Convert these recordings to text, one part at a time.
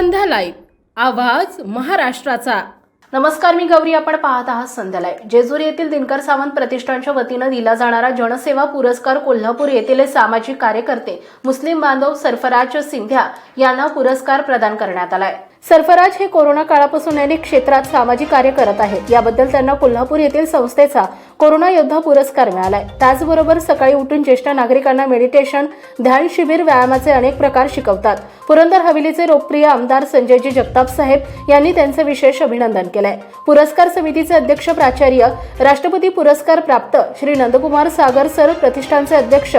संध्या live आवाज महाराष्ट्राचा. नमस्कार मी गौरी. आपण पाहत आहात संध्या लाईव्ह जेजुरी येथील दिनकर सावंत प्रतिष्ठानच्या वतीनं दिला जाणारा जनसेवा पुरस्कार कोल्हापूर येथील सामाजिक कार्यकर्ते मुस्लिम बांधव सरफराज सिंध्या यांना पुरस्कार प्रदान करण्यात आलाय. सरफराज हे कोरोना काळापासून अनेक क्षेत्रात सामाजिक कार्य करत आहेत. याबद्दल त्यांना कोल्हापूर येथील संस्थेचा कोरोना योद्धा पुरस्कार मिळालाय. त्याचबरोबर सकाळी उठून ज्येष्ठ नागरिकांना मेडिटेशन ध्यान शिबिर व्यायामाचे अनेक प्रकार शिकवतात. पुरंदर हवेलीचे लोकप्रिय आमदार संजयजी जगताप साहेब यांनी त्यांचं विशेष अभिनंदन केलंय. पुरस्कार समितीचे अध्यक्ष प्राचार्य राष्ट्रपती पुरस्कार प्राप्त श्री नंदकुमार सागर सर प्रतिष्ठानचे अध्यक्ष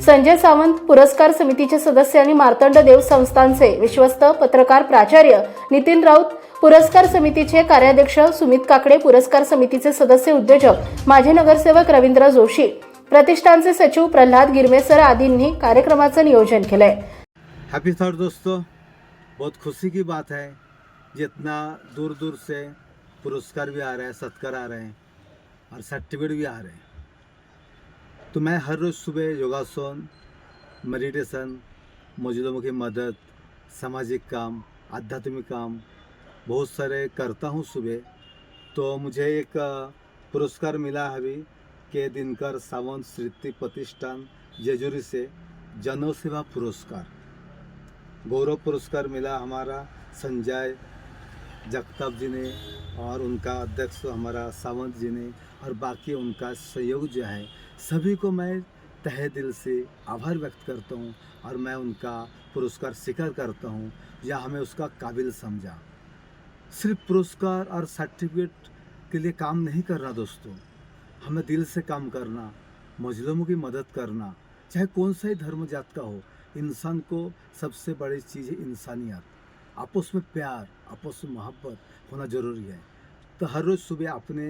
संजय सावंत पुरस्कार समितीचे सदस्य आणि मार्तंड देव संस्थांचे विश्वस्त पत्रकार प्राचार्य नितीन राऊत पुरस्कार समितीचे कार्याध्यक्ष सुमित काकडे पुरस्कार समितीचे सदस्य उद्योजक माझे नगरसेवक रवींद्र जोशी प्रतिष्ठानचे सचिव प्रल्हाद गिरमेसर आदींनी कार्यक्रमाचं नियोजन केलंय. हैप्पी थर्ड दोस्तों. बहुत खुशी की बात है. जितना दूर दूर से पुरस्कार भी आ रहे हैं सत्कार आ रहे हैं और सर्टिफिकेट भी आ रहे हैं। तो मैं हर रोज़ सुबह योगासन, मेडिटेशन, मौजूदों की मदद, सामाजिक काम, आध्यात्मिक काम, बहुत सारे करता हूँ सुबह। तो मुझे एक पुरस्कार मिला है अभी के दिनकर सावंत स्मृति प्रतिष्ठान, जेजुरी से जनसेवा पुरस्कार। गौरव पुरस्कार मिला हमारा संजय जगताप जी ने और उनका अध्यक्ष हमारा सावंत जी ने और बाकी उनका सहयोग जो है, सभी को मैं तहे दिल से आभार व्यक्त करता हूँ और मैं उनका पुरस्कार स्वीकार करता हूँ, या हमें उसका काबिल समझा। सिर्फ़ पुरस्कार और सर्टिफिकेट के लिए काम नहीं करना दोस्तों। हमें दिल से काम करना मजलूमों की मदद करना, चाहे कौन सा ही धर्म जात का हो, इंसान को सबसे बड़ी चीज़ है इंसानियत। आपस में प्यार आपस में मोहब्बत होना ज़रूरी है। तो हर रोज़ सुबह अपने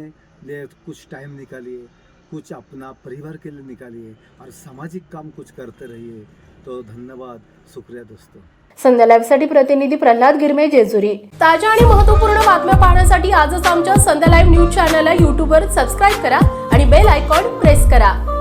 लिए कुछ टाइम निकालिए कुछ अपना परिवार के लिए निकालिए और सामाजिक काम कुछ करते रहिए। तो धन्यवाद। शुक्रिया दोस्तों। संध्या लाईव्हसाठी प्रतिनिधी प्रल्हाद गिरमे जेजुरी। ताज्या आणि महत्त्वपूर्ण बातम्या पाहण्यासाठी आजच आमच्या संध्या लाईव्ह न्यूज चॅनलला यूट्यूबवर सबस्क्राईब करा आणि बेल आयकॉन प्रेस करा.